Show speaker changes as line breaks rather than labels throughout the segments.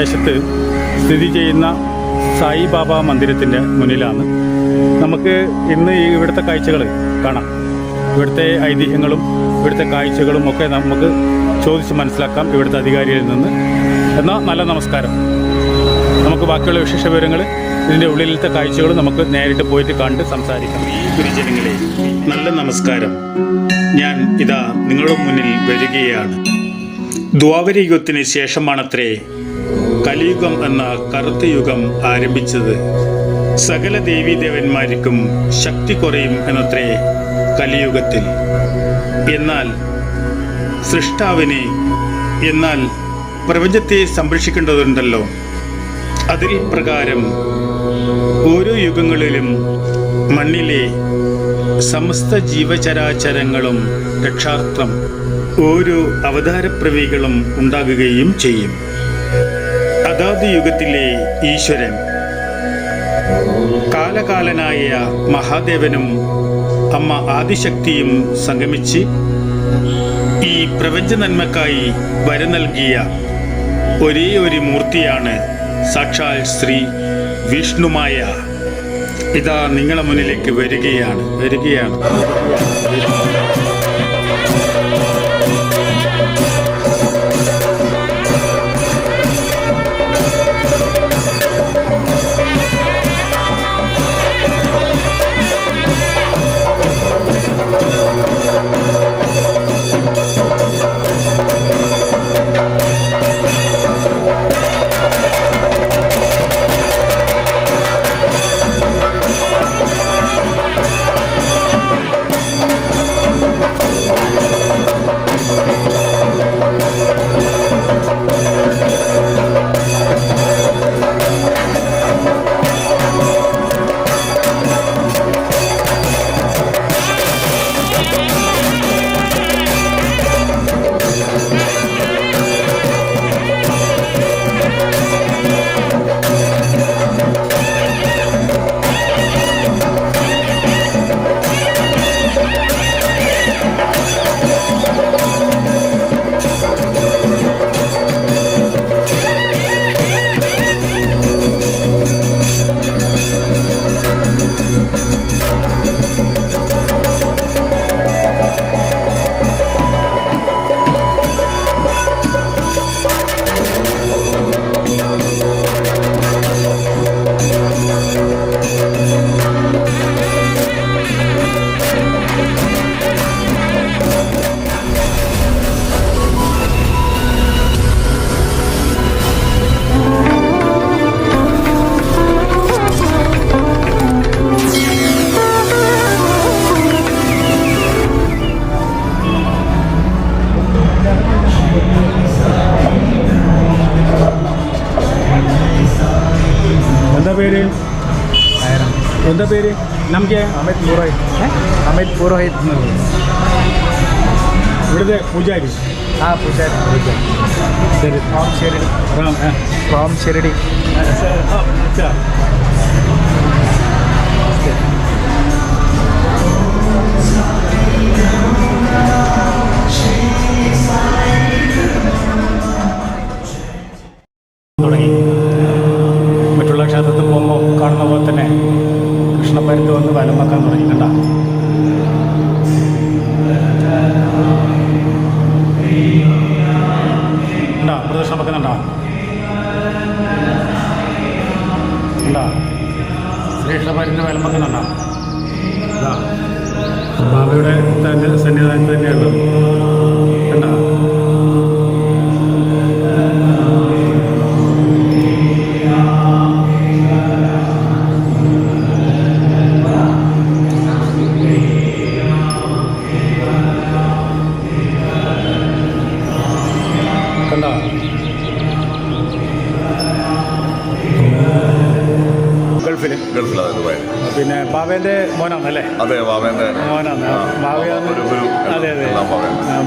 Allow എന്ന ദേശത്ത് സ്ഥിതി ചെയ്യുന്ന സായിബാബ മന്ദിരത്തിന്റെ മുന്നിലാണ്. നമുക്ക് ഇന്ന് ഇവിടുത്തെ കാഴ്ചകൾ കാണാം. ഇവിടുത്തെ ഐതിഹ്യങ്ങളും ഇവിടുത്തെ കാഴ്ചകളും ഒക്കെ നമുക്ക് ചോദിച്ച് മനസ്സിലാക്കാം ഇവിടുത്തെ അധികാരിയിൽ നിന്ന്. എന്നാൽ നല്ല നമസ്കാരം. നമുക്ക് ബാക്കിയുള്ള വിശേഷ വിവരങ്ങൾ ഇതിന്റെ ഉള്ളിലത്തെ കാഴ്ചകൾ നമുക്ക് നേരിട്ട് പോയിട്ട് കണ്ട് സംസാരിക്കാം. ഈ ഗുരുജനങ്ങളെ നല്ല നമസ്കാരം. ഞാൻ ഇതാ നിങ്ങളുടെ മുന്നിൽ വരികയാണ്. ദ്വാപരയുഗത്തിന് ശേഷമാണത്രേ കലിയുഗം എന്ന കറുത്ത യുഗം ആരംഭിച്ചത്. സകല ദേവീദേവന്മാർക്കും ശക്തി കുറയും എന്നത്രേ കലിയുഗത്തിൽ. എന്നാൽ സൃഷ്ടാവിനെ എന്നാൽ പ്രപഞ്ചത്തെ സംരക്ഷിക്കേണ്ടതുണ്ടല്ലോ. അതിൽ പ്രകാരം ഓരോ യുഗങ്ങളിലും മണ്ണിലെ സമസ്ത ജീവചരാചരങ്ങളും രക്ഷാർത്ഥം ഓരോ അവതാരപ്രവികളും ഉണ്ടാകുകയും ചെയ്യും. യുഗത്തിലെ ഈശ്വരൻ. കാലകാലനായ മഹാദേവനും അമ്മ ആദിശക്തിയും സംഗമിച്ച് ഈ പ്രപഞ്ച നന്മക്കായി വര നൽകിയ ഒരേ ഒരു മൂർത്തിയാണ് സാക്ഷാൽ ശ്രീ വിഷ്ണുമായ. ഇതാ നിങ്ങളെ മുന്നിലേക്ക് വരികയാണ് വരികയാണ്. Thank you. പേര് എന്താ പേര് നമുക്ക്
അമിത് പുരോഹിത് അമിത് പുരോഹിത്
ഇവിടുത്തെ പൂജാരി
ആ പൂജാരി
ശരി
ഫ്രോം ഷിരടി
റാം ആ.
ഫ്രോം ഷിരടി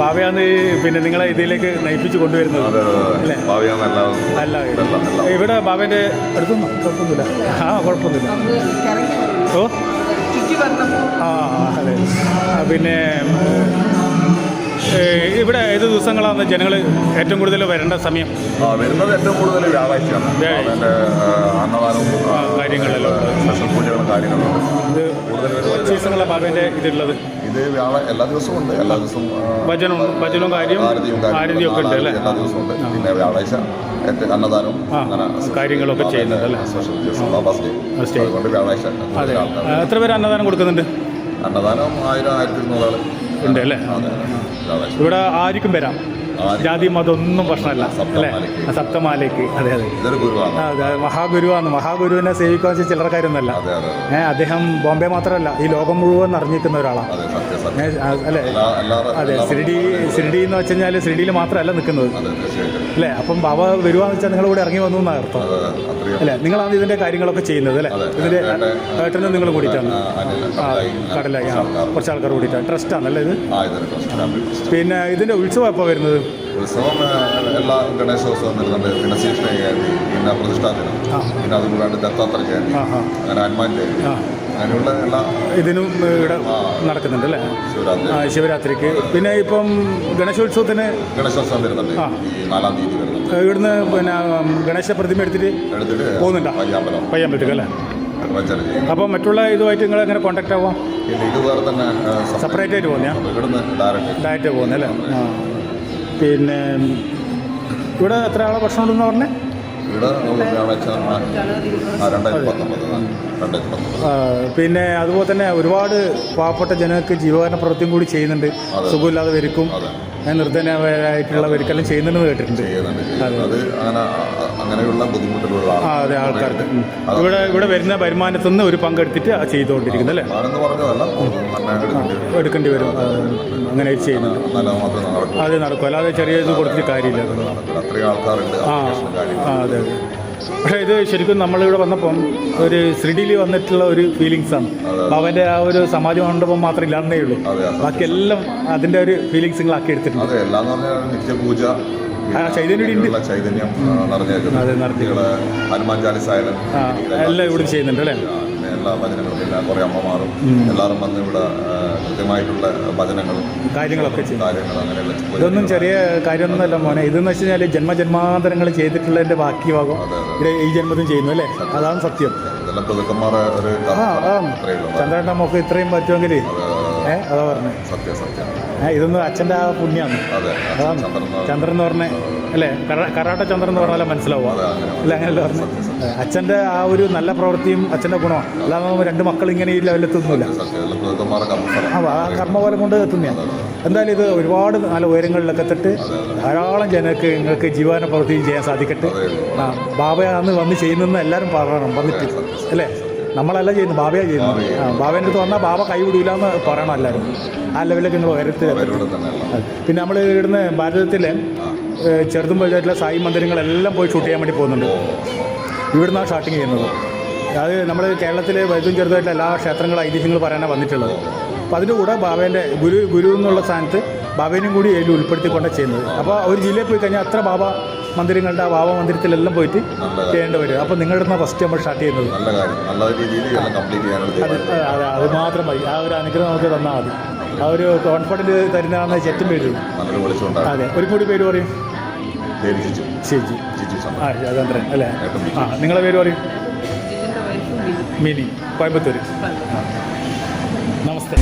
ഭാവിയാണ് ഈ പിന്നെ നിങ്ങളെ ഇതിലേക്ക് നയിപ്പിച്ച് കൊണ്ടുവരുന്നത്. അല്ലേ? അല്ല ഇവിടെ ബാബേന്റെ അടുത്തൊന്നും കുഴപ്പമൊന്നുമില്ല. ആ കുഴപ്പമൊന്നുമില്ല. ഓ? ആ അതെ. പിന്നെ ഇവിടെ ഏത് ദിവസങ്ങളാണ് ജനങ്ങൾ ഏറ്റവും കൂടുതൽ വരേണ്ട സമയം?
വരുന്നത് ഏറ്റവും കൂടുതൽ വ്യാഴാഴ്ചയാണ്. അന്നദാനവും
ഉണ്ട്.
സ്പെഷ്യൽ പൂജകളും കാര്യങ്ങളും.
ദിവസങ്ങളാണ് ബാബേന്റെ ഇതുള്ളത്
ഇത് വ്യാഴ എല്ലാ ദിവസവും ഉണ്ട്. എല്ലാ ദിവസവും
ഭജനം ഭജനവും കാര്യം
ആരതിയും
ഒക്കെ ഉണ്ട് അല്ലേ?
എല്ലാ ദിവസവും ഉണ്ട്. പിന്നെ വ്യാഴാഴ്ച അന്നദാനവും
കാര്യങ്ങളൊക്കെ ചെയ്യുന്നുണ്ട് അല്ലേ?
സ്പെഷ്യൽ ദിവസം. അതുകൊണ്ട് വ്യാഴാഴ്ച
എത്ര പേര് അന്നദാനം കൊടുക്കുന്നുണ്ട്?
അന്നദാനം ആയിരം ആയിരത്തി ഇരുന്നൂറ് ആൾ
ഉണ്ട് അല്ലേ ഇവിടെ ആർക്കും വരാം. ജാതി മതം ഒന്നും പ്രശ്നമല്ല. അല്ലേ?
സപ്തമാലയ്ക്ക്.
അതെ അതെ. മഹാഗുരുവാണ്. മഹാഗുരുവിനെ സേവിക്കാൻ വെച്ചാൽ
ചിലർ കാര്യമൊന്നുമല്ല.
ഏഹ് അദ്ദേഹം ബോംബെ മാത്രമല്ല ഈ ലോകം മുഴുവൻ അറിഞ്ഞിരിക്കുന്ന ഒരാളാണ് അല്ലേ? അതെ സിരിഡി സിരിഡി എന്ന് വെച്ച് കഴിഞ്ഞാൽ സിരിഡിയിൽ മാത്രമല്ല നിൽക്കുന്നത്. അല്ലേ? അപ്പം ബാബ വരുവാന്ന് വെച്ചാൽ നിങ്ങൾ കൂടെ ഇറങ്ങി വന്നു എന്നാണ് അർത്ഥം. അല്ലേ? നിങ്ങളാണ് ഇതിന്റെ കാര്യങ്ങളൊക്കെ ചെയ്യുന്നത് അല്ലേ. ഇതിന്റെ ഏട്ടനും നിങ്ങൾ കൂടിയിട്ടാണ്.
കടലായി.
കുറച്ച് ആൾക്കാർ. കൂടിയിട്ടാണ്. ട്രസ്റ്റാണല്ലേ ഇത്?
ആ ഇതൊരു ട്രസ്റ്റ് ഫാമിലി ട്രസ്റ്റ്.
പിന്നെ ഇതിന്റെ ഉത്സവം എപ്പോൾ വരുന്നത്?
ഉത്സവം എല്ലാ ഗണേശോത്സവം വരുന്നുണ്ട്. പിന്നെ ജയന്തി പിന്നെ പ്രതിഷ്ഠാ ദിനം.
ആ.
പിന്നെ അതുകൂടാണ്ട് ദത്താത്ര ജയന്തി
ആ ആ.
അങ്ങനെ ഹനുമാൻ ജയന്തി. അങ്ങനെയുള്ള എല്ലാ
ഇതിനും ഇവിടെ നടക്കുന്നുണ്ട് അല്ലേ?
ശിവരാത്രി.
ശിവരാത്രിക്ക്. പിന്നെ ഇപ്പം ഗണേശോത്സവത്തിന്
ഗണേശോത്സവം വരുന്നുണ്ട്. നാലാം തീയതി വരുന്നുണ്ട്.
ഇവിടുന്ന് പിന്നെ ഗണേശ പ്രതിമ എടുത്തിട്ട്
എടുത്തിട്ട്
പോകുന്നുണ്ടോ?
പയ്യാമ്പലം.
പയ്യാമ്പലത്തേക്ക് അല്ലേ? അപ്പോൾ മറ്റുള്ള ഇതുമായിട്ട് നിങ്ങൾ എങ്ങനെ കോൺടാക്ട് ആവാം?
ഇത് വേറെ തന്നെ.
സെപ്പറേറ്റ് ആയിട്ട് പോകുന്ന
ഇവിടുന്ന് ഡയറക്റ്റ്
അല്ലേ? ആ. പിന്നെ ഇവിടെ എത്ര ആളെ ഭക്ഷണം ഉണ്ടെന്ന് പറഞ്ഞേ? പിന്നെ അതുപോലെ തന്നെ ഒരുപാട് പാവപ്പെട്ട ജനങ്ങൾക്ക് ജീവകാരണ പ്രവൃത്തിയും കൂടി ചെയ്യുന്നുണ്ട്.
സുഖമില്ലാതെ
സുഖമില്ലാത്തവർക്കും
അതെ
ഒരിക്കലും ചെയ്യുന്നുണ്ടെന്ന് കേട്ടിട്ടുണ്ട്.
അത്. അങ്ങനെ അങ്ങനെയുള്ള ബുദ്ധിമുട്ടുള്ള
ആ അതെ ആൾക്കാർക്ക്. ഇവിടെ ഇവിടെ വരുന്ന വരുമാനത്തിൽ നിന്ന് ഒരു പങ്കെടുത്തിട്ട് ചെയ്തുകൊണ്ടിരിക്കുന്നത് അല്ലേ?
എടുക്കേണ്ടി
വരും. അങ്ങനെ ചെയ്യുന്നുണ്ട് അതെ നടക്കൂ. അല്ലാതെ ചെറിയ ഇത് കൊടുത്തിട്ട് കാര്യമില്ല.
അത്രയും ആൾക്കാരുണ്ട്
ആ അതെ അതെ. പക്ഷേ ഇത് ശരിക്കും നമ്മളിവിടെ വന്നപ്പം ഒരു ശ്രീഡിയിൽ വന്നിട്ടുള്ള ഒരു ഫീലിങ്സ് ആണ്. അവന്റെ ആ ഒരു സമാധി മണ്ഡപം മാത്രം ഇല്ലാന്നേ ഉള്ളൂ.
ബാക്കി എല്ലാം
ബാക്കിയെല്ലാം അതിന്റെ ഒരു ഫീലിങ്സ് നിങ്ങൾ ആക്കി എടുത്തിട്ടുണ്ട്.
അതെ എല്ലാം നിത്യപൂജ
ചൈതന്യം
ഹനുമാൻ
എല്ലാം ഇവിടെ ചെയ്യുന്നുണ്ട് അല്ലേ?
എല്ലാ ഭജനങ്ങളും പിന്നെ കുറേ അമ്മമാരും എല്ലാവരും വന്ന് ഇവിടെ ആ, കൃത്യമായിട്ടുള്ള ഭജനങ്ങളും
കാര്യങ്ങളൊക്കെ ചെയ്യും
കാര്യങ്ങളും അങ്ങനെയുള്ള
ഇതൊന്നും ചെറിയ കാര്യമൊന്നുമല്ല മോനെ. ഇതെന്ന് വെച്ച് കഴിഞ്ഞാൽ ജന്മജന്മാന്തരങ്ങൾ ചെയ്തിട്ടുള്ളതിന്റെ ബാക്കി ഭാഗം ഈ ജന്മത്തിൽ ചെയ്യുന്നു അല്ലേ? അതാണ് സത്യം.
ഇതെല്ലാം പ്രഭുക്കന്മാരെ ഒരു
നമുക്ക് ഇത്രയും പറ്റുമെങ്കിൽ ഏഹ് അതാ പറഞ്ഞത്
സത്യം സത്യം.
ഇതൊന്നും അച്ഛന്റെ ആ പുണ്യാണ്.
അതെ
അതാണ്
ചന്ദ്രൻ എന്ന്
പറഞ്ഞ അല്ലേ കരാട്ട ചന്ദ്രൻ എന്ന് പറഞ്ഞാലും മനസ്സിലാവുക. അല്ല അങ്ങനെയല്ല പറഞ്ഞു. അച്ഛന്റെ ആ ഒരു നല്ല പ്രവൃത്തിയും അച്ഛന്റെ ഗുണമാണ് അല്ലാതെ രണ്ട് മക്കൾ ഇങ്ങനെ ഈ ലെവലെത്തുന്നില്ല ആ കർമ്മഫലം കൊണ്ട് എത്തുന്നതാണ്. എന്തായാലും ഇത് ഒരുപാട് നല്ല ഉയരങ്ങളിലൊക്കെ എത്തിട്ട് ധാരാളം ജനങ്ങൾക്ക് നിങ്ങൾക്ക് ജീവന പ്രവൃത്തിയും ചെയ്യാൻ സാധിക്കട്ടെ. ബാബയാണെന്ന് ബാബ അന്ന് വന്ന് ചെയ്യുന്നെന്ന് എല്ലാവരും പറയണം വന്നിട്ട് അല്ലേ? നമ്മളല്ല ചെയ്യുന്നത് ബാബയാ ചെയ്യുന്നത്. ആ ബാബേന്റെ അടുത്ത് വന്നാൽ ബാബ കൈവിടൂല എന്ന് പറയണം എല്ലാവരും ആ ലെവലിലേക്ക് നിങ്ങൾ ഉയരത്തിൽ പിന്നെ നമ്മൾ ഇവിടുന്ന് ഭാരതത്തിലെ ഏഹ്, ചെറുതും വലുതായിട്ടുള്ള സായി മന്ദിരങ്ങളെല്ലാം പോയി ഷൂട്ട് ചെയ്യാൻ വേണ്ടി പോകുന്നുണ്ട്. ഇവിടുന്നാണ് ഷൂട്ടിങ് ചെയ്യുന്നത്. അത് നമ്മൾ കേരളത്തിലെ വലുതും ചെറുതായിട്ടുള്ള എല്ലാ ക്ഷേത്രങ്ങളും ഐതിഹ്യങ്ങൾ പറയാനാണ് വന്നിട്ടുള്ളത്. അപ്പോൾ അതിന്റെ കൂടെ ബാബേന്റെ ഗുരു ഗുരു എന്നുള്ള സ്ഥാനത്ത് ബാബേനെയും കൂടി അതിൽ ഉൾപ്പെടുത്തിക്കൊണ്ടാണ് ചെയ്യുന്നത്. അപ്പോൾ ഒരു ജില്ലയിൽ പോയി കഴിഞ്ഞാൽ അത്ര ബാബ മന്ദിരങ്ങളുടെ ആ ബാബ മന്ദിരത്തിലെല്ലാം പോയിട്ട് ചെയ്യേണ്ടി വരും. അപ്പോൾ നിങ്ങളുടെ നിന്ന് ഫസ്റ്റ് നമ്മൾ സ്റ്റാർട്ട് ചെയ്യുന്നത്.
നല്ല കാര്യം. നല്ല രീതിയിൽ എല്ലാം കംപ്ലീറ്റ് ചെയ്യാനുള്ള
അത് അത് അത് മാത്രം മതി. ആ ഒരു അനുഗ്രഹം നമുക്ക് തന്നാൽ മതി. ആ ഒരു കോൺഫിഡന്റ് തരുന്നതാണ് ചെറ്റും പേര് അതെ ഒരു കൂടി പേര് പറയും.
ചിച്ചു.
ആ രാജേന്ദ്രൻ അല്ലേ? ആ നിങ്ങളെ പേര് പറയും. മിനി കോയമ്പത്തൂർ. നമസ്തേ.